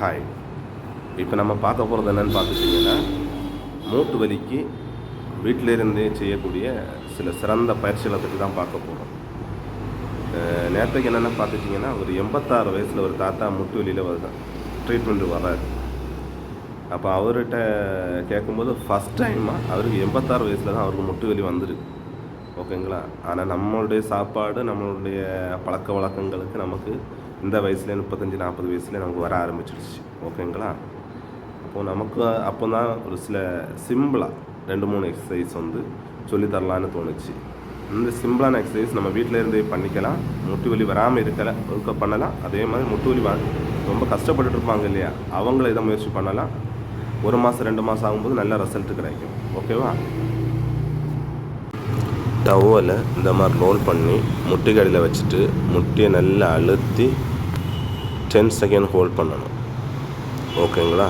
Hi இப்போ நம்ம பார்க்க போகிறது என்னென்னு பார்த்துட்டிங்கன்னா மூட்டு வலிக்கு வீட்டிலிருந்தே செய்யக்கூடிய சில சிறந்த பயிற்சிகளை பற்றி தான் பார்க்க போகிறோம் நேற்றுக்கு என்னென்ன பார்த்துட்டிங்கன்னா ஒரு எண்பத்தாறு வயசில் ஒரு தாத்தா முட்டு வலியில் வருது ட்ரீட்மெண்ட் வராது அப்போ அவர்கிட்ட கேட்கும்போது ஃபஸ்ட் டைமாக அவருக்கு எண்பத்தாறு வயசில் தான் அவருக்கு முட்டு வலி வந்துருக்கு. ஓகேங்களா? ஆனால் நம்மளுடைய சாப்பாடு நம்மளுடைய பழக்க வழக்கங்களுக்கு நமக்கு இந்த வயசுல முப்பத்தஞ்சு நாற்பது வயசுல நமக்கு வர ஆரம்பிச்சிடுச்சு ஓகேங்களா? அப்போது நமக்கு அப்போ தான் ஒரு சில சிம்பிளாக ரெண்டு மூணு எக்ஸசைஸ் வந்து சொல்லித் தரலான்னு தோணுச்சு. இந்த சிம்பிளான எக்ஸசைஸ் நம்ம வீட்டில் இருந்தே பண்ணிக்கலாம். முட்டு வலி வராமல் இருக்கலை ஒருக்க பண்ணலாம். அதே மாதிரி முட்டு வலி ரொம்ப கஷ்டப்பட்டுட்டு இருப்பாங்க இல்லையா? அவங்கள இதை முயற்சி பண்ணலாம். ஒரு மாதம் ரெண்டு மாதம் ஆகும்போது நல்ல ரிசல்ட் கிடைக்கும். ஓகேவா? டவலை இந்த மாதிரி ரோல் பண்ணி முட்டிக்கடியில் வச்சுட்டு முட்டியை நல்லா அழுத்தி டென் செகண்ட் ஹோல்ட் பண்ணணும். ஓகேங்களா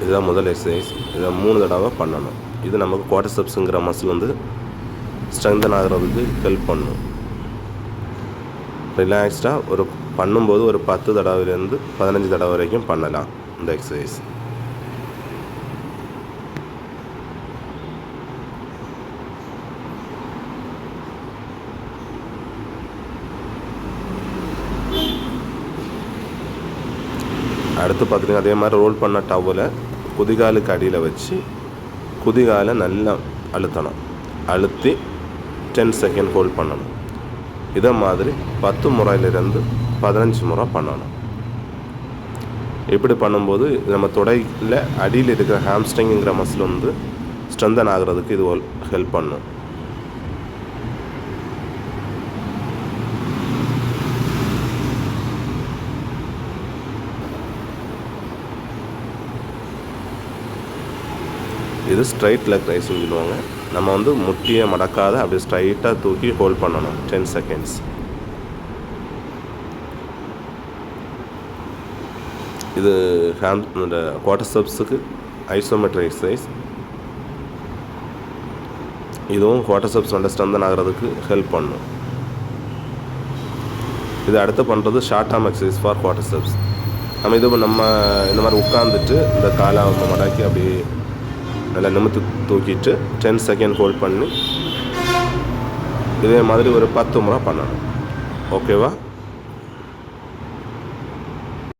இதுதான் முதல் எக்ஸசைஸ் இதை மூணு தடவை பண்ணணும். இது நமக்கு குவாட்டர்செப்ஸுங்கிற மசில் வந்து ஸ்ட்ரென்தன் ஆகிறதுக்கு ஹெல்ப் பண்ணும். ரிலாக்ஸ்டாக ஒரு பண்ணும்போது ஒரு பத்து தடவைலேருந்து பதினஞ்சு தடவை வரைக்கும் பண்ணலாம் இந்த எக்ஸசைஸ் அடுத்து பார்த்துட்டிங்க அதே மாதிரி ரோல் பண்ண டவலை குதிகாலுக்கு அடியில் வச்சு குதிகாலை நல்லா அழுத்தணும். அழுத்தி டென் செகண்ட் ஹோல்ட் பண்ணணும். இதை மாதிரி பத்து முறையிலிருந்து பதினஞ்சு முறை பண்ணணும். இப்படி பண்ணும்போது நம்ம தொடையில் அடியில் இருக்கிற ஹாம்ஸ்ட்ரிங்குங்கிற மசில் வந்து ஸ்ட்ரென்தன் ஆகிறதுக்கு இது ஹெல்ப் பண்ணும். இது ஸ்ட்ரைட் லெக் ரைஸ்னு சொல்லுவாங்க. நம்ம வந்து முட்டியை மடக்காத அப்படியே ஸ்ட்ரைட்டாக தூக்கி ஹோல்ட் பண்ணணும். டென் செகண்ட்ஸ் இது ஹேம் இந்த குவாட்டர்செப்ஸுக்கு ஐசோமெட்ரிக் எக்ஸசைஸ் இதுவும் குவாட்டர்செப்ஸ் நல்ல ஸ்ட்ரென்தன் ஆகிறதுக்கு ஹெல்ப் பண்ணும். இது அடுத்து பண்ணுறது short arm exercise for quadriceps நம்ம இது நம்ம இந்த மாதிரி உட்காந்துட்டு இந்த காலை மடக்கி அப்படியே நல்லா நிமித்து தூக்கிட்டு டென் செகண்ட் ஹோல்ட் பண்ணி இதே மாதிரி ஒரு பத்து முறை பண்ணணும். ஓகேவா